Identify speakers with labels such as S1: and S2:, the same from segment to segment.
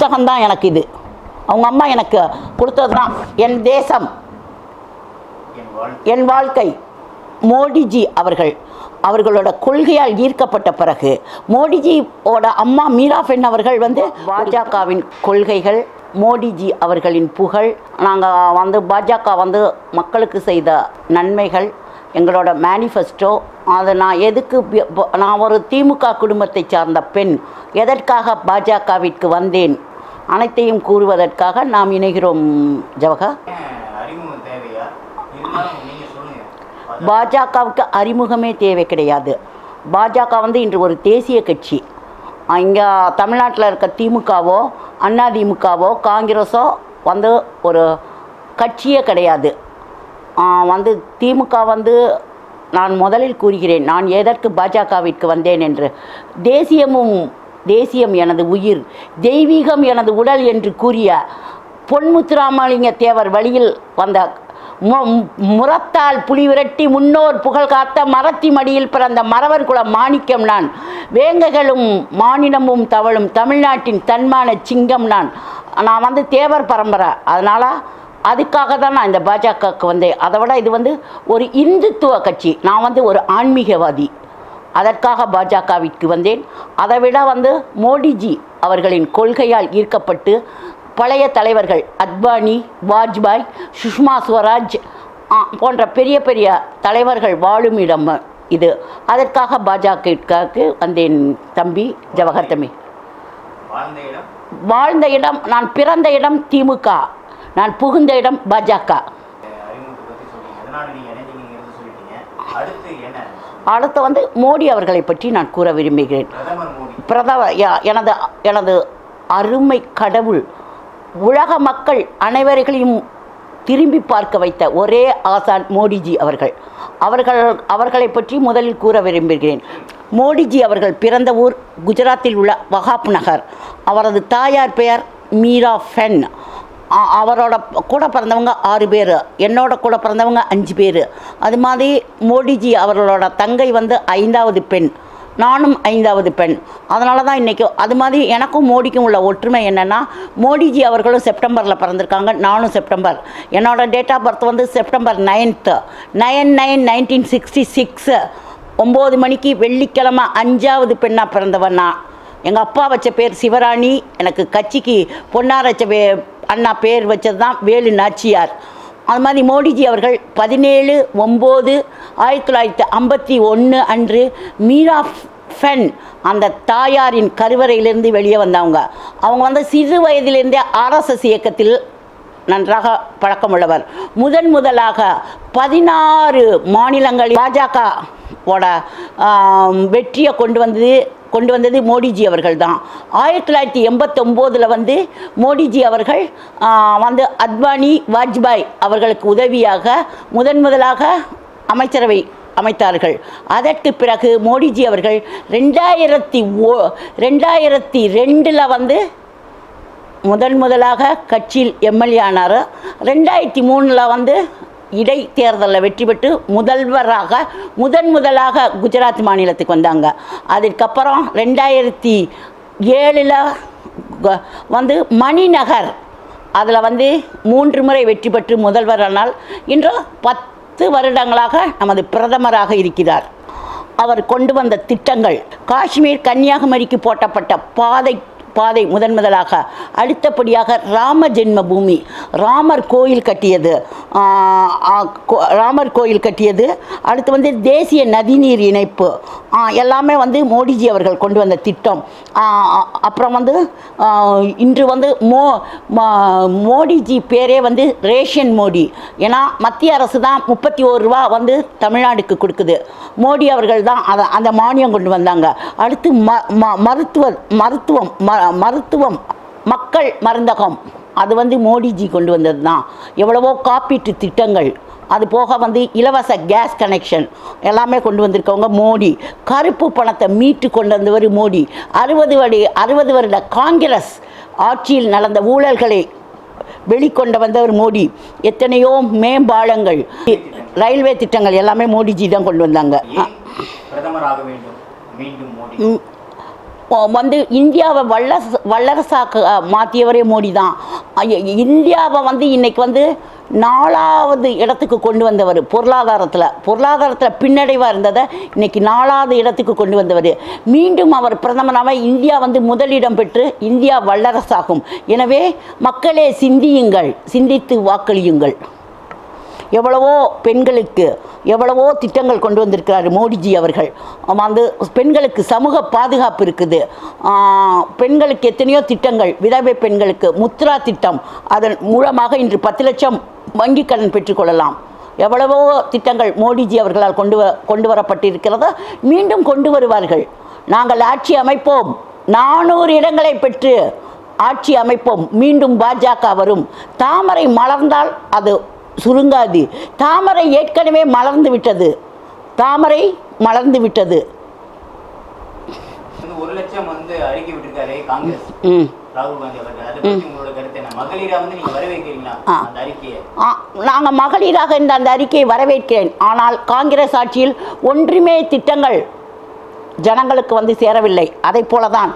S1: புத்தகம்தான் எனக்கு இது. அவங்க அம்மா எனக்கு கொடுத்தது தான் என் தேசம்.
S2: என்
S1: வாழ்க்கை. மோடிஜி அவர்கள். அவர்களோட கொள்கையால் ஈர்க்கப்பட்ட பிறகு மோடிஜியோட அம்மா மீரா பெண் அவர்கள் வந்து பாஜகவின் கொள்கைகள் மோடிஜி அவர்களின் புகழ் நாங்கள் வந்து பாஜக வந்து மக்களுக்கு செய்த நன்மைகள் எங்களோட மேனிஃபெஸ்டோ அதை நான் எதுக்கு நான் ஒரு திமுக குடும்பத்தை சார்ந்த பெண் எதற்காக பாஜகவிற்கு வந்தேன் அனைத்தையும் கூறுவதற்காக நாம் இணைகிறோம்
S2: ஜவஹா.
S1: பாஜகவுக்கு அறிமுகமே தேவை கிடையாது. பாஜக வந்து இன்று ஒரு தேசிய கட்சி. இங்கே தமிழ்நாட்டில் இருக்க திமுகவோ அண்ணா திமுகவோ காங்கிரஸோ வந்து ஒரு கட்சியே கிடையாது. வந்து திமுக வந்து நான் முதலில் கூறுகிறேன் நான் எதற்கு பாஜகவிற்கு வந்தேன் என்று. தேசியமும் தேசியம் எனது உயிர் தெய்வீகம் எனது உடல் என்று கூறிய பொன்முத்துராமலிங்க தேவர் வழியில் வந்த மு- முரத்தால் புலி விரட்டி முன்னோர் புகழ் காத்த மரத்தி மடியில் பிறந்த மறவர் குல மாணிக்கம் நான். வேங்கைகளும் மானினமும் தவழும் தமிழ்நாட்டின் தன்மான சிங்கம் நான். நான் வந்து தேவர் பரம்பரை. அதனால் அதுக்காக தான் நான் இந்த பாஜகவுக்கு வந்தேன். அதை விட இது வந்து ஒரு இந்துத்துவ கட்சி. நான் வந்து ஒரு ஆன்மீகவாதி. அதற்காக பாஜகவிற்கு வந்தேன். அதை விட வந்து மோடிஜி அவர்களின் கொள்கையால் ஈர்க்கப்பட்டு பழைய தலைவர்கள் அத்வானி வாஜ்பாய் சுஷ்மா ஸ்வராஜ் போன்ற பெரிய பெரிய தலைவர்கள் வாழும் இடம் இது. அதற்காக பாஜகவிற்கு வந்தேன் தம்பி ஜவஹர் தம்பி.
S2: வாழ்ந்த இடம்?
S1: நான் பிறந்த இடம் திமுக. நான் புகுந்த இடம் பாஜக.
S2: அடுத்து
S1: வந்து மோடி அவர்களை பற்றி நான் கூற விரும்புகிறேன்.
S2: பிரதமர்
S1: எனது எனது அருமை கடவுள் உலக மக்கள் அனைவர்களையும் திரும்பி பார்க்க வைத்த ஒரே ஆசான் மோடிஜி அவர்கள். அவர்கள் அவர்களை பற்றி முதலில் கூற விரும்புகிறேன். மோடிஜி அவர்கள் பிறந்த ஊர் குஜராத்தில் உள்ள வகாப் நகர். அவரது தாயார் பெயர் மீரா ஃபென். அவரோட கூட பிறந்தவங்க ஆறு பேர். என்னோட கூட பிறந்தவங்க அஞ்சு பேர். அது மாதிரி மோடிஜி அவர்களோட தங்கை வந்து ஐந்தாவது பெண். நானும் ஐந்தாவது பெண். அதனால தான் இன்றைக்கி அது மாதிரி எனக்கும் மோடிக்கும் உள்ள ஒற்றுமை என்னென்னா மோடிஜி அவர்களும் செப்டம்பரில் பிறந்திருக்காங்க நானும் செப்டம்பர். என்னோட டேட் ஆஃப் பர்த் வந்து September ninth nine nine nineteen sixty six ஒம்பது மணிக்கு வெள்ளிக்கிழமை அஞ்சாவது பெண்ணாக பிறந்தவன் நான். எங்கள் அப்பா வச்ச பேர் சிவராணி. எனக்கு கட்சிக்கு பொன்னார் வச்ச அண்ணா பேர் வச்சது தான் வேலு நாச்சியார். அது மாதிரி மோடிஜி அவர்கள் பதினேழு ஒம்பது ஆயிரத்தி தொள்ளாயிரத்தி ஐம்பத்தி ஒன்று அன்று மீரா ஃபென் அந்த தாயாரின் கருவறையிலிருந்து வெளியே வந்தவங்க. அவங்க வந்து சிறு வயதிலிருந்தே ஆர்எஸ்எஸ் இயக்கத்தில் நன்றாக பழக்கமுள்ளவர். முதன் முதலாக பதினாறு மாநிலங்களில் ஓட வெற்றியை கொண்டு வந்தது கொண்டு வந்தது மோடிஜி அவர்கள் தான் ஆயிரத்தி தொள்ளாயிரத்தி எண்பத்தொம்போதில் வந்து மோடிஜி அவர்கள் வந்து அத்வானி வாஜ்பாய் அவர்களுக்கு உதவியாக முதன் முதலாக அமைச்சரவை அமைத்தார்கள். அதற்கு பிறகு மோடிஜி அவர்கள் ரெண்டாயிரத்தி ஓ ரெண்டாயிரத்தி ரெண்டில் வந்து முதன் முதலாக கட்சியில் எம்எல்ஏ ஆனார். ரெண்டாயிரத்தி மூணில் வந்து இடைத்தேர்தலில் வெற்றி பெற்று முதல்வராக முதன் முதலாக குஜராத் மாநிலத்துக்கு வந்தாங்க. அதுக்கப்புறம் ரெண்டாயிரத்தி ஏழில் வந்து மணிநகர். அதில் வந்து மூன்று முறை வெற்றி பெற்று முதல்வரானால் இன்று பத்து வருடங்களாக நமது பிரதமராக இருக்கிறார். அவர் கொண்டு வந்த திட்டங்கள் காஷ்மீர் கன்னியாகுமரிக்கு போட்டப்பட்ட பாதை பாதை முதன் முதலாக அடுத்தபடியாக ராம ஜென்ம பூமி ராமர் கோயில் கட்டியது. ராமர் கோயில் கட்டியது. அடுத்து வந்து தேசிய நதிநீர் இணைப்பு. எல்லாமே வந்து மோடிஜி அவர்கள் கொண்டு வந்த திட்டம். அப்புறம் வந்து இன்று வந்து மோ ம- மோடிஜி பேரே வந்து ரேஷன் மோடி. ஏன்னா மத்திய அரசு தான் முப்பத்தி ஒரு ரூபா வந்து தமிழ்நாடுக்கு கொடுக்குது. மோடி அவர்கள் தான் அதை அந்த மானியம் கொண்டு வந்தாங்க. அடுத்து ம ம மருத்துவ மருத்துவம் ம மருத்துவம் மக்கள் மருந்தகம். அது வந்து மோடிஜி கொண்டு வந்தது தான் எவ்வளவோ காப்பீட்டு திட்டங்கள். அது போக வந்து இலவச கேஸ் கனெக்ஷன் எல்லாமே கொண்டு வந்திருக்கவங்க மோடி. கருப்பு பணத்தை மீட்டு கொண்டு வந்தவர் மோடி. அறுபது வடி அறுபது வருட காங்கிரஸ் ஆட்சியில் நடந்த ஊழல்களை வெளிக்கொண்டு வந்தவர் மோடி. எத்தனையோ மேம்பாலங்கள் ரயில்வே திட்டங்கள் எல்லாமே மோடிஜி தான் கொண்டு வந்தாங்க.
S2: ஏன் பிரதமராக வேண்டும்? மீண்டும் மோடி.
S1: ம், வந்து இந்தியாவை வல்லரசு வல்லரசாக்க மாற்றியவரே மோடி தான் இந்தியாவை வந்து இன்றைக்கி வந்து நாலாவது இடத்துக்கு கொண்டு வந்தவர் பொருளாதாரத்தில். பொருளாதாரத்தில் பின்னடைவாக இருந்ததை இன்றைக்கி நாலாவது இடத்துக்கு கொண்டு வந்தவர். மீண்டும் அவர் பிரதமராக இந்தியா வந்து முதலிடம் பெற்று இந்தியா வல்லரசாகும். எனவே மக்களே சிந்தியுங்கள் சிந்தித்து வாக்களியுங்கள். எவ்வளவோ பெண்களுக்கு எவ்வளவோ திட்டங்கள் கொண்டு வந்திருக்கிறார் மோடிஜி அவர்கள். வந்து பெண்களுக்கு சமூக பாதுகாப்பு இருக்குது. பெண்களுக்கு எத்தனையோ திட்டங்கள் விதவை பெண்களுக்கு முத்ரா திட்டம் அதன் மூலமாக இன்று பத்து லட்சம் வங்கி கடன் பெற்றுக்கொள்ளலாம் எவ்வளவோ திட்டங்கள் மோடிஜி அவர்களால் கொண்டு வ கொண்டு வரப்பட்டிருக்கிறத மீண்டும் கொண்டு வருவார்கள். நாங்கள் ஆட்சி அமைப்போம். நானூறு இடங்களை பெற்று ஆட்சி அமைப்போம். மீண்டும் பாஜக வரும். தாமரை மலர்ந்தால் அது சுருங்காது. தாமரை ஏற்கனவே மலர்ந்து விட்டது. தாமரை மலர்ந்து விட்டது.
S2: ஒரு லட்சம் வந்து அறிக்கை விட்டிருக்காரு காங்கிரஸ்.
S1: ம்.
S2: ராகுல் காந்தி
S1: நாங்கள் மகளிராக இந்த அந்த அறிக்கையை வரவேற்கிறேன். ஆனால் காங்கிரஸ் ஆட்சியில் ஒன்றுமே திட்டங்கள் ஜனங்களுக்கு வந்து சேரவில்லை. அதை போல தான்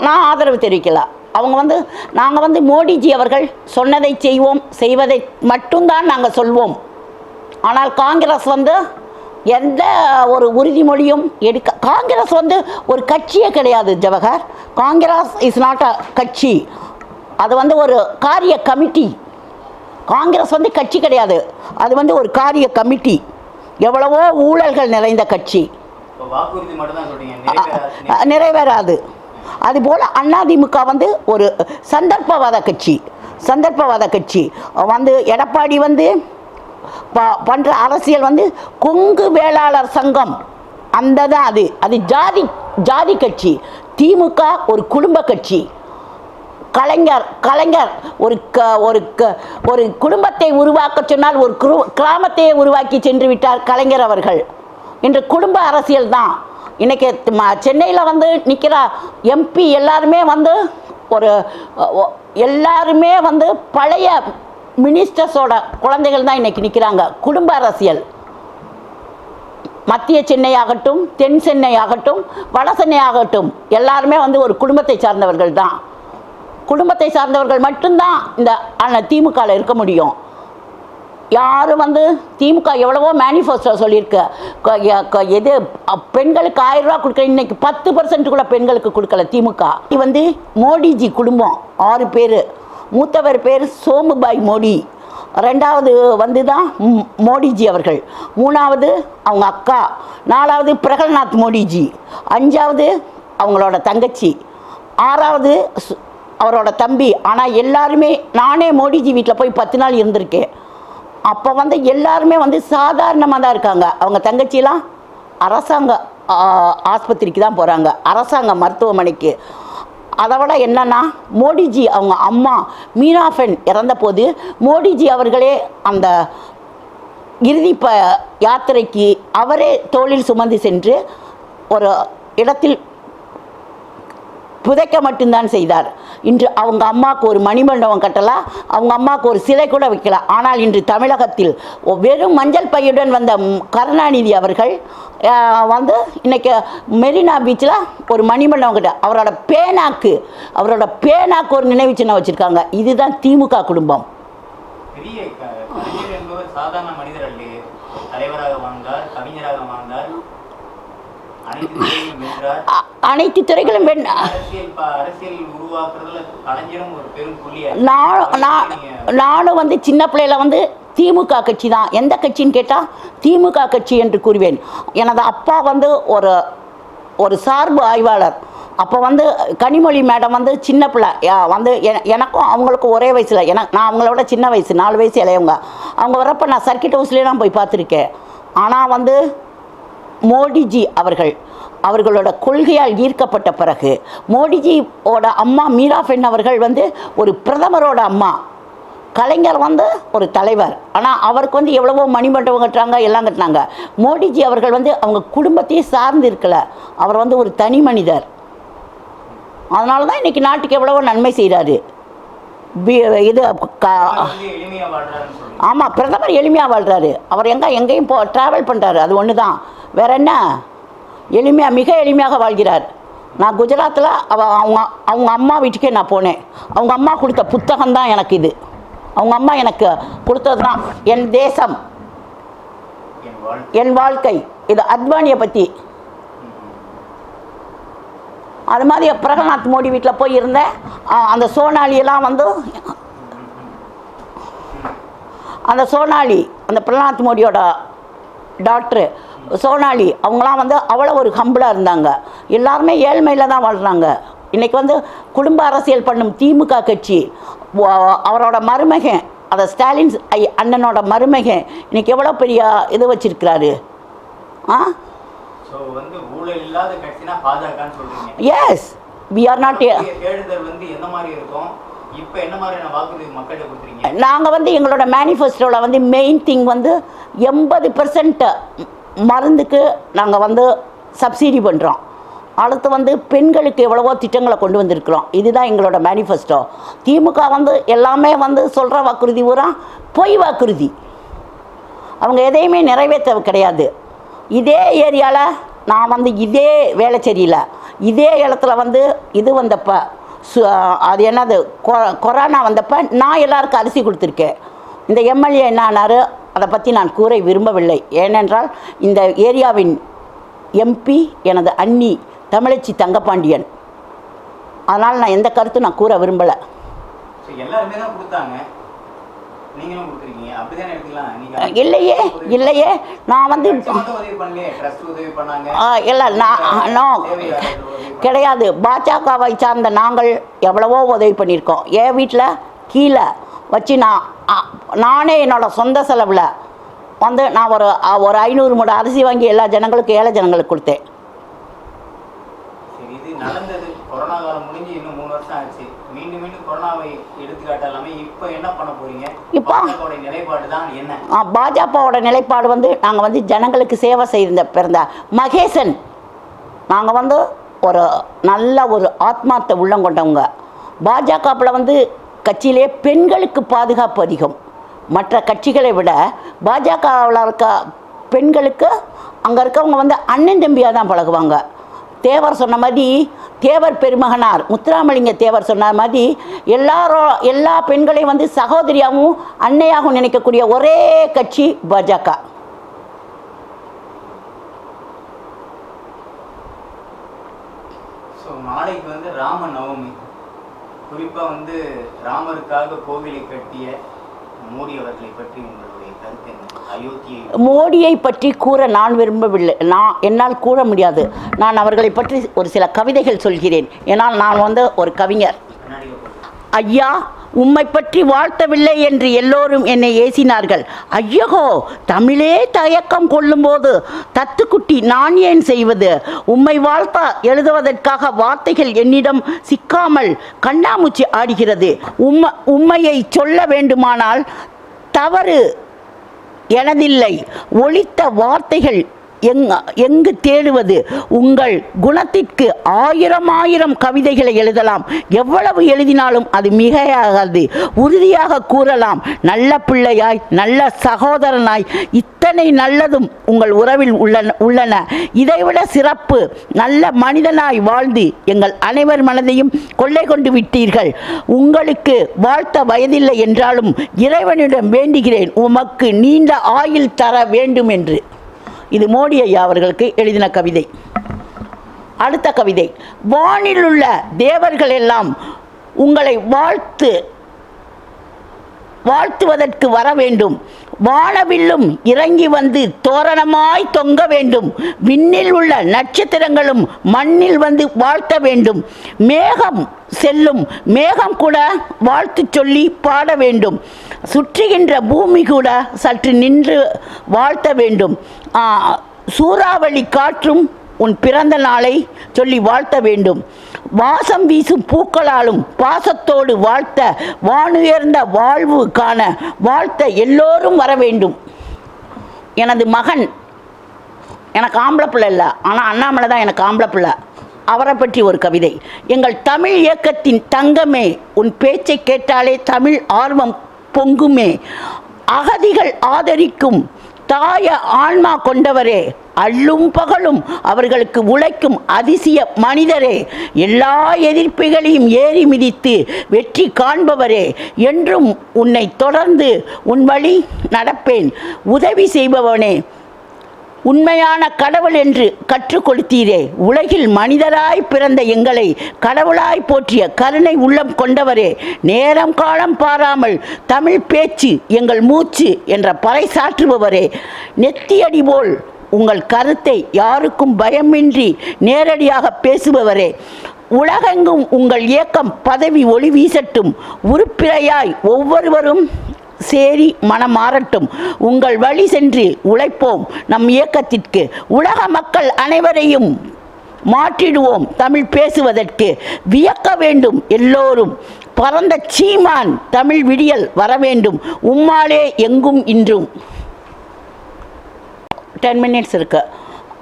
S1: நான் ஆதரவு தெரிவிக்கல. அவங்க வந்து நாங்கள் வந்து மோடிஜி அவர்கள் சொன்னதை செய்வோம் செய்வதை மட்டும்தான் நாங்கள் சொல்வோம். ஆனால் காங்கிரஸ் வந்து எந்த ஒரு உறுதிமொழியும் எடுக்க காங்கிரஸ் வந்து ஒரு கட்சியே கிடையாது Jawahar. Congress is not a கட்சி. அது வந்து ஒரு காரிய கமிட்டி. காங்கிரஸ் வந்து கட்சி கிடையாது. அது வந்து ஒரு காரிய கமிட்டி. எவ்வளவோ ஊழல்கள் நிறைந்த கட்சி.
S2: நிறைவேறாது.
S1: அதுபோல் அதிமுக வந்து ஒரு சந்தர்ப்பவாத கட்சி சந்தர்ப்பவாத கட்சி. வந்து எடப்பாடி வந்து ப பண்ணுற அரசியல் வந்து கொங்கு வேளாளர் சங்கம். அந்த தான் அது. அது ஜாதி ஜாதி கட்சி. திமுக ஒரு குடும்ப கட்சி. கலைஞர் கலைஞர் ஒரு க ஒரு க ஒரு குடும்பத்தை உருவாக்க சொன்னால் ஒரு கிராமத்தையே உருவாக்கி சென்று விட்டார் கலைஞர் அவர்கள். இன்று குடும்ப அரசியல் தான் இன்றைக்கி சென்னையில் வந்து நிற்கிற எம்பி எல்லாருமே வந்து ஒரு எல்லாருமே வந்து பழைய மினிஸ்டர்ஸோட குழந்தைகள் தான் இன்னைக்கு நிற்கிறாங்க குடும்ப அரசியல். மத்திய சென்னை ஆகட்டும் தென் சென்னை ஆகட்டும் வட சென்னை ஆகட்டும் எல்லாருமே வந்து ஒரு குடும்பத்தை சார்ந்தவர்கள் தான். குடும்பத்தை சார்ந்தவர்கள் மட்டும்தான் இந்த அண்ணா திமுகவில் இருக்க முடியும். யாரும் வந்து திமுக எவ்வளவோ மேனிஃபெஸ்டோ சொல்லியிருக்கு. எது பெண்களுக்கு ஆயிரம் ரூபா கொடுக்க இன்னைக்கு பத்து பர்சன்ட் கூட பெண்களுக்கு கொடுக்கல திமுக. இது வந்து மோடிஜி குடும்பம் ஆறு பேர். மூத்தவர் பேர் சோமுபாய் மோடி. ரெண்டாவது வந்து தான் மோடிஜி அவர்கள். மூணாவது அவங்க அக்கா. நாலாவது பிரகல்நாத் மோடிஜி. அஞ்சாவது அவங்களோட தங்கச்சி. ஆறாவது சு- அவரோட தம்பி. ஆனால் எல்லாருமே நானே மோடிஜி வீட்டில் போய் பத்து நாள் இருந்திருக்கேன். அப்போ வந்து எல்லாருமே வந்து சாதாரணமாக தான் இருக்காங்க. அவங்க தங்கச்சிலாம் அரசாங்க ஆஸ்பத்திரிக்கு தான் போகிறாங்க அரசாங்க மருத்துவமனைக்கு. அதை விட என்னன்னா மோடிஜி அவங்க அம்மா மீனாஃபென் இறந்தபோது மோடிஜி அவர்களே அந்த இறுதி ப யாத்திரைக்கு அவரே தோளில் சுமந்து சென்று ஒரு இடத்தில் புதைக்க மட்டும்தான் செய்தார். இன்று அவங்க அம்மாவுக்கு ஒரு மணிமண்டபம் கட்டலாம் அவங்க அம்மாவுக்கு ஒரு சிலை கூட வைக்கலாம். ஆனால் இன்று தமிழகத்தில் வெறும் மஞ்சள் பையுடன் வந்த கருணாநிதி அவர்கள் வந்து இன்னைக்கு மெரினா பீச்சில் ஒரு மணிமண்டபம் கட்ட அவரோட பேனாக்கு அவரோட பேனாக்கு ஒரு நினைவு சின்னம் வச்சுருக்காங்க. இதுதான் திமுக குடும்பம்.
S2: சாதாரண மனிதர் தலைவராக வாழ்ந்தார் கவிஞராக வாழ்ந்தார் அனைத்து துறையிலும் வென்றார்
S1: அ- அனைத்து துறைகளும் பெண்
S2: அரசியல் ப- அரசியல் உருவாக்குறதுல கலைஞரும் ஒரு பெரும் புள்ளியா
S1: நான் நான் நானும் வந்து சின்ன பிள்ளையில வந்து திமுக கட்சி தான் எந்த கட்சின்னு கேட்டால் திமுக கட்சி என்று கூறுவேன். எனது அப்பா வந்து ஒரு ஒரு சார்பு ஆய்வாளர். அப்போ வந்து கனிமொழி மேடம் வந்து சின்ன பிள்ளை. வந்து எனக்கும் அவங்களுக்கும் ஒரே வயசில். எனக்கு நான் அவங்களோட சின்ன வயசு நாலு வயசு இளையவங்க. அவங்க வரப்போ நான் சர்க்கிட் ஹவுஸ்லேலாம் போய் பார்த்துருக்கேன். ஆனால் வந்து மோடிஜி அவர்கள் அவர்களோட கொள்கையால் ஈர்க்கப்பட்ட பிறகு மோடிஜியோட அம்மா மீராஃபென் அவர்கள் வந்து ஒரு பிரதமரோட அம்மா கலைஞர் வந்து ஒரு தலைவர். ஆனால் அவருக்கு வந்து எவ்வளவோ மணிமண்டபம் கட்டுறாங்க எல்லாம் கட்டினாங்க. மோடிஜி அவர்கள் வந்து அவங்க குடும்பத்தையே சார்ந்து இருக்கல. அவர் வந்து ஒரு தனி மனிதர். அதனால தான் இன்றைக்கி நாட்டுக்கு எவ்வளவோ நன்மை செய்கிறாரு இது க ஆமாம் பிரதமர் எளிமையாக வாழ்கிறாரு அவர் எங்கே எங்கேயும் போ ட்ராவல் பண்ணுறாரு அது ஒன்று தான் வேற என்ன எளிமையாக மிக எளிமையாக வாழ்கிறார். நான் குஜராத்தில் அவ அவங்க அவங்க அம்மா வீட்டுக்கே நான் போனேன். அவங்க அம்மா கொடுத்த புத்தகம் தான் எனக்கு இது. அவங்க அம்மா எனக்கு கொடுத்தது தான் என் தேசம்.
S2: என்
S1: வாழ்க்கை. இது அத்வானியை பற்றி அது மாதிரி பிரகலாத் மோடி வீட்டில் போய் இருந்தேன் அந்த சோனாலியெல்லாம் வந்து அந்த சோனாலி அந்த பிரகநாத் மோடியோட டாக்டரு சோனாலி அவங்களாம் வந்து அவ்வளோ ஒரு ஹம்பிளாக இருந்தாங்க. எல்லாருமே ஏழ்மையில் தான் வாழ்கிறாங்க இன்றைக்கி வந்து குடும்ப அரசியல் பண்ணும் திமுக கட்சி அவரோட மருமகன் அதை ஸ்டாலின் ஐ அண்ணனோட மருமகன் இன்னைக்கு எவ்வளோ பெரிய இது வச்சிருக்கிறாரு? ஆ? எஸ் வி ஆர் நாட் நாங்கள் வந்து எங்களோட மேனிஃபெஸ்டோவில் வந்து மெயின் திங் வந்து எண்பது பெர்சன்ட் மருந்துக்கு நாங்கள் வந்து சப்சிடி பண்ணுறோம் அடுத்து வந்து பெண்களுக்கு எவ்வளவோ திட்டங்களை கொண்டு வந்திருக்கிறோம். இதுதான் எங்களோட மேனிஃபெஸ்டோ திமுக வந்து எல்லாமே வந்து சொல்கிற வாக்குறுதி பூரா பொய் வாக்குறுதி. அவங்க எதையுமே நிறைவேற்ற கிடையாது. இதே ஏரியாவில் நான் வந்து இதே வேளச்சேரியில் இதே இடத்துல வந்து இது வந்தப்போ சு- அது என்னது கொ- கொரோனா வந்தப்போ நான் எல்லாருக்கும் அரிசி கொடுத்துருக்கேன். இந்த எம்எல்ஏ என்ன ஆனாரு அதை பற்றி நான் கூற விரும்பவில்லை. ஏனென்றால் இந்த ஏரியாவின் எம்பி எனது அண்ணி தமிழச்சி தங்கப்பாண்டியன். அதனால் நான் எந்த கருத்தும் நான் கூற விரும்பலை. இல்லையே இல்லையே. நான் வந்து இல்லை நான். கிடையாது. பாஜகவை சார்ந்த நாங்கள் எவ்வளவோ உதவி பண்ணியிருக்கோம். என் வீட்டில் கீழே வச்சு நான் நானே என்னோட சொந்த செலவில் வந்து நான் ஒரு ஒரு ஐநூறு மூட அரிசி வாங்கி எல்லா ஜனங்களுக்கும் ஏழை ஜனங்களுக்கு கொடுத்தேன்.
S2: பாஜகவோட நிலைப்பாடு
S1: வந்து நாங்கள் வந்து ஜனங்களுக்கு சேவை செய்த பிறந்த மகேசன். நாங்கள் வந்து ஒரு நல்ல ஒரு ஆத்மார்த்த உள்ளம் கொண்டவங்க. பாஜகவில் வந்து கட்சியிலே பெண்களுக்கு பாதுகாப்பு அதிகம். மற்ற கட்சிகளை விட பாஜகவில் இருக்க பெண்களுக்கு அங்கே இருக்கவங்க வந்து அண்ணன் தம்பியாக தான் பழகுவாங்க. தேவர் சொன்ன மாதிரி தேவர் பெருமகனார் முத்துராமலிங்க தேவர் சொன்ன மாதிரி எல்லாரும் எல்லா பெண்களையும் வந்து சகோதரியாகவும் அன்னையாகவும் நினைக்கக்கூடிய ஒரே கட்சி பாஜக.
S2: ஸோ நாளைக்கு வந்து ராம நவமி. குறிப்பாக வந்து ராமருக்காக கோவிலை கட்டிய மோடி அவர்களை பற்றி உங்களுடைய கருத்து என்ன? அயோத்தியை
S1: மோடியை பற்றி கூற நான் விரும்பவில்லை. நான் என்னால் கூற முடியாது. நான் அவர்களை பற்றி ஒரு சில கவிதைகள் சொல்கிறேன். ஏன்னால் நான் வந்து ஒரு கவிஞர். ஐயா உம்மை பற்றி வாழ்த்தவில்லை என்று எல்லோரும் என்னை ஏசினார்கள். ஐயகோ தமிழே தயக்கம் கொள்ளும்போது தத்துக்குட்டி நான் ஏன் செய்வது? உம்மை வாழ்த்த எழுதுவதற்காக வார்த்தைகள் என்னிடம் சிக்காமல் கண்ணாமூச்சி ஆடுகிறது. உம்ம உண்மையை சொல்ல வேண்டுமானால் தவறு எனதில்லை. ஒழித்த வார்த்தைகள் எங் எங்கு தேடுவது? உங்கள் குணத்திற்கு ஆயிரம் ஆயிரம் கவிதைகளை எழுதலாம். எவ்வளவு எழுதினாலும் அது மிகையாகாது. உறுதியாக கூறலாம். நல்ல பிள்ளையாய் நல்ல சகோதரனாய் இத்தனை நல்லதும் உங்கள் உறவில் உள்ளன உள்ளன. இதைவிட சிறப்பு நல்ல மனிதனாய் வாழ்ந்து எங்கள் அனைவர் மனதையும் கொள்ளை கொண்டு விட்டீர்கள். உங்களுக்கு வாழ்த்த வயதில்லை என்றாலும் இறைவனிடம் வேண்டுகிறேன். உமக்கு நீண்ட ஆயுள் தர வேண்டும் என்று. இது மோடி ஐயா அவர்களுக்கு எழுதின கவிதை. அடுத்த கவிதை. வானில் உள்ள தேவர்கள் எல்லாம் உங்களை வாழ்த்து வாழ்த்துவதற்கு வர வேண்டும். வானவில்லும் இறங்கி வந்து தோரணமாய் தொங்க வேண்டும். விண்ணில் உள்ள நட்சத்திரங்களும் மண்ணில் வந்து வாழ்த்த வேண்டும். மேகம் செல்லும் மேகம் கூட வாழ்த்து சொல்லி பாட வேண்டும். சுற்றுகின்ற பூமி கூட சற்று நின்று வாழ்த்த வேண்டும். சூறாவளி காற்றும் உன் பிறந்த நாளை சொல்லி வாழ்த்த வேண்டும். வாசம் வீசும் பூக்களாலும் பாசத்தோடு வாழ்த்த வானுயர்ந்த வாழ்வு காண வாழ்த்த எல்லோரும் வர வேண்டும். எனது மகன் எனக்கு ஆம்பளை பிள்ளை இல்லை. ஆனால் அண்ணாமலை தான் எனக்கு ஆம்பளை பிள்ளை. அவரை பற்றி ஒரு கவிதை. எங்கள் தமிழ் இயக்கத்தின் தங்கமே உன் பேச்சை கேட்டாலே தமிழ் ஆர்வம் பொங்குமே. அகதிகள் ஆதரிக்கும் தாய ஆன்மா கொண்டவரே அள்ளும் பகலும் அவர்களுக்கு உழைக்கும் அதிசய மனிதரே எல்லா எதிர்ப்புகளையும் ஏறி மிதித்து வெற்றி காண்பவரே என்றும் உன்னை தொடர்ந்து உன் வழி நடப்பேன். உதவி செய்பவனே உண்மையான கடவுள் என்று கற்றுக் கொடுத்தீரே உலகில் மனிதராய் பிறந்த எங்களை கடவுளாய் போற்றிய கருணை உள்ளம் கொண்டவரே. நேரம் காலம் பாராமல் தமிழ் பேச்சு எங்கள் மூச்சு என்ற பறைசாற்றுபவரே நெத்தியடி போல் உங்கள் கருத்தை யாருக்கும் பயமின்றி நேரடியாக பேசுபவரே. உலகெங்கும் உங்கள் இயக்கம் பதவி ஒளி வீசட்டும். உருப்பிரையாய் ஒவ்வொருவரும் சேரி மனம் மாறட்டும். உங்கள் வழி சென்று உழைப்போம் நம் இயக்கத்திற்கு. உலக மக்கள் அனைவரையும் மாற்றிடுவோம் தமிழ் பேசுவதற்கு. வியக்க வேண்டும் எல்லோரும். பரந்த சீமான் தமிழ் விடியல் வர வேண்டும். உம்மாலே எங்கும் இன்றும். டென் மினிட்ஸ் இருக்குது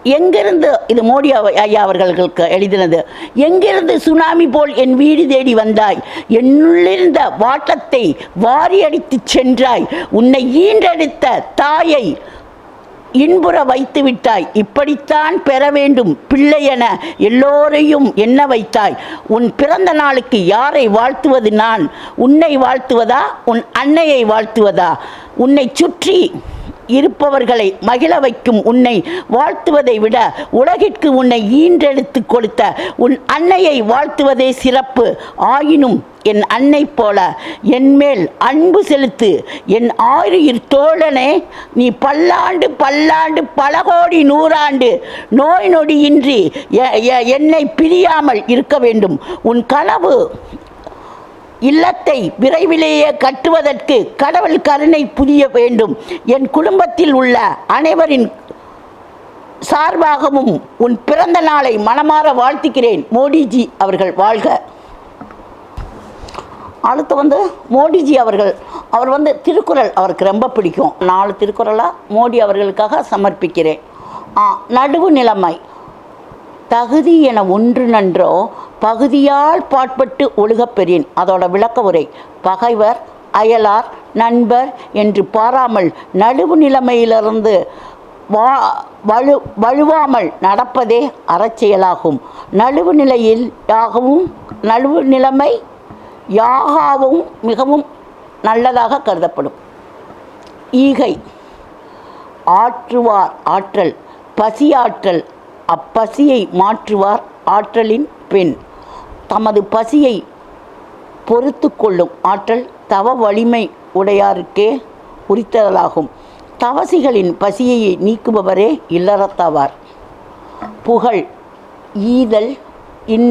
S1: எங்கிருந்து இது மோடி ஐயா அவர்களுக்கு எழுதினது எங்கிருந்து சுனாமி போல் என் வீடு தேடி வந்தாய்? என்னுள்ளிருந்த வாட்டத்தை வாரியடித்துச் சென்றாய். உன்னை ஈன்றெடுத்த தாயை இன்புற வைத்து விட்டாய். இப்படித்தான் பெற வேண்டும் பிள்ளை என எல்லோரையும் எண்ண வைத்தாய். உன் பிறந்த நாளுக்கு யாரை வாழ்த்துவது நான்? உன்னை வாழ்த்துவதா? உன் அன்னையை வாழ்த்துவதா? உன்னை சுற்றி இருப்பவர்களை மகிழ வைக்கும் உன்னை வாழ்த்துவதை விட உலகிற்கு உன்னை ஈன்றெடுத்து கொடுத்த உன் அன்னையை வாழ்த்துவதே சிறப்பு. ஆயினும் என் அன்னை போல என்மேல் அன்பு செலுத்து என் ஆயுயிர் தோழனே நீ பல்லாண்டு பல்லாண்டு பல கோடி நூறாண்டு நோய் நொடியின்றி எ- எ- என்னை பிரியாமல் இருக்க வேண்டும். உன் கனவு இல்லத்தை விரைவிலேயே கட்டுவதற்கு கடவுள் கருணை புரிய வேண்டும். என் குடும்பத்தில் உள்ள அனைவரின் சார்பாகவும் உன் பிறந்த நாளை மனமாற வாழ்த்துக்கிறேன் மோடிஜி அவர்கள் வாழ்க. அடுத்து வந்து மோடிஜி அவர்கள். அவர் வந்து திருக்குறள் அவருக்கு ரொம்ப பிடிக்கும். நாலு திருக்குறளாக மோடி அவர்களுக்காக சமர்ப்பிக்கிறேன். நடுவு நிலைமை. தகுதி என ஒன்று நன்றோ பகுதியால் பாட்பட்டு ஒழுகப்பெறின் அதோட விளக்க உரை பகைவர் அயலார் நண்பர் என்று பாராமல் நடுவு நிலைமையிலிருந்து வா வலு வலுவாமல் நடப்பதே அறச்செயலாகும். நடுவு நிலையில் யாகவும் நடுவு நிலைமை யாகாவும் மிகவும் நல்லதாக கருதப்படும். ஈகை ஆற்றுவார் ஆற்றல் பசியாற்றல் அப்பசியை மாற்றுவார் ஆற்றலின் பெண். தமது பசியை பொறுத்து கொள்ளும் ஆற்றல் தவ வலிமை உடையாருக்கே உரித்தலாகும். தவசிகளின் பசியை நீக்குபவரே இல்லறத்தாவார். புகழ் ஈதல் இன்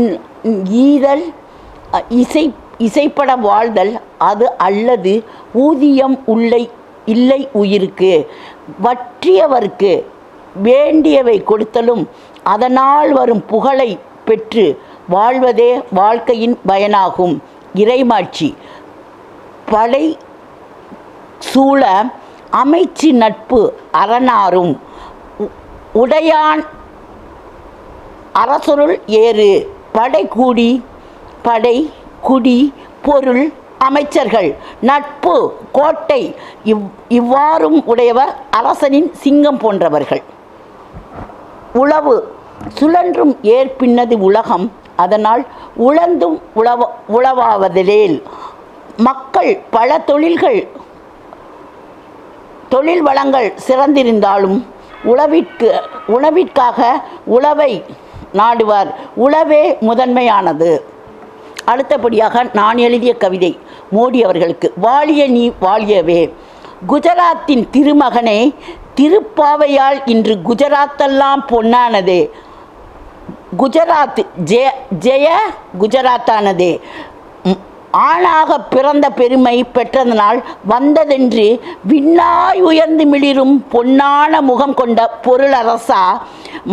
S1: ஈதல் இசை இசைப்பட வாழ்தல் அது அல்லது ஊதியம் உள்ளை இல்லை உயிருக்கு. வற்றியவர்க்கு வேண்டியவை கொடுத்தலும் அதனால் வரும் புகழை பெற்று வாழ்வதே வாழ்க்கையின் பயனாகும். இறைமாட்சி. படை சூழ அமைச்சு நட்பு அரணாரும் உடையான் அரசருள் ஏறு. படை கூடி படை குடி பொருள் அமைச்சர்கள். நட்பு கோட்டை. இவ் இவ்வாறும் உடையவர் அரசனின் சிங்கம் போன்றவர்கள். உளவு. சுழன்றும் ஏற்பின்னது உலகம். அதனால் உழந்தும் உழவ உழவாவதிலேல் மக்கள் பல தொழில்கள் தொழில் வளங்கள் சிறந்திருந்தாலும் உழவிற்கு உணவிற்காக உழவை நாடுவார். உழவே முதன்மையானது. அடுத்தபடியாக நான் எழுதிய கவிதை மோடி அவர்களுக்கு வாழிய நீ வாழியவே. குஜராத்தின் திருமகனே திருப்பாவையால் இன்று குஜராத்தெல்லாம் பொன்னானது. குஜராத் ஜெய ஜெய குஜராத்தானதே. ஆணாக பிறந்த பெருமை பெற்றதனால் வந்ததென்று விண்ணாய் உயர்ந்து மிளிரும் பொன்னான முகம் கொண்ட பொருளரசா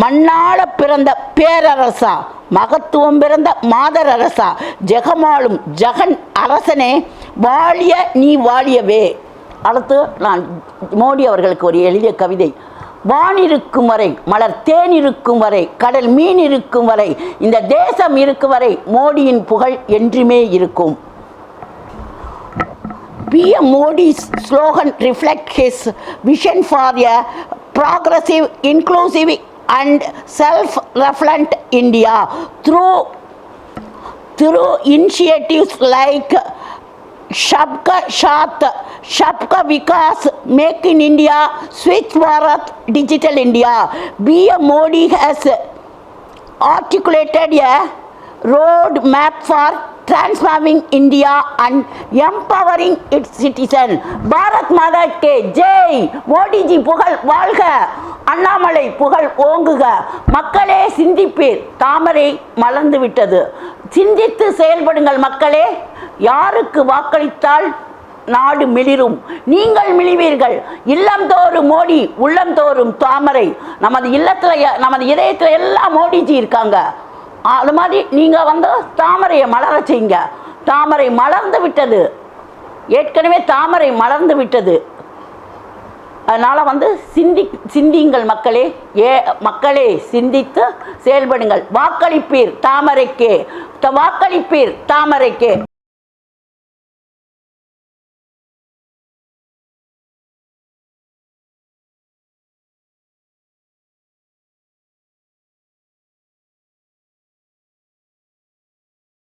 S1: மண்ணாள பிறந்த பேரரசா மகத்துவம் பிறந்த மாதர் அரசா ஜெகமாளும் ஜெகன் அரசனே வாழிய நீ வாழியவே. அடுத்து நான் மோடி அவர்களுக்கு ஒரு எளிய கவிதை வானிருக்கும் வரை மலர் தேன் இருக்கும் வரை கடல் மீன் இருக்கும் வரை இந்த தேசம் இருக்கும் வரை மோடியின் புகழ் என்றுமே இருக்கும் PM Modi slogan reflect his vision for a progressive inclusive and self reliant India through through initiatives like Shabka Shat, Shabka Vikas, Make India India, Bharat digital Digital India. PM Modi has articulated a road map for transforming India and empowering its citizen. Bharat Mata K Jai Modiji புகழ் வாழ்க அண்ணாமலை புகழ் ஓங்குக மக்களே சிந்திப்பீர் தாமரை மலர்ந்து விட்டது சிந்தித்து செயல்படுங்கள் மக்களே யாருக்கு வாக்களித்தால் நாடு மிளிரும்? நீங்கள் மிளிவீர்கள். இல்லம் தோறும் மோடி உள்ளம் தோறும் தாமரை. நமது இல்லத்தில் நமது இதயத்தில் எல்லாம் மோடிஜி இருக்காங்க. அது மாதிரி நீங்கள் வந்து தாமரையை மலர செய்யுங்க. தாமரை மலர்ந்து விட்டது. ஏற்கனவே தாமரை மலர்ந்து விட்டது. அதனால் வந்து சிந்தி சிந்தியுங்கள் மக்களே. ஏ மக்களே சிந்தித்து செயல்படுங்கள். வாக்களிப்பீர் தாமரைக்கே. த- வாக்களிப்பீர் தாமரைக்கே.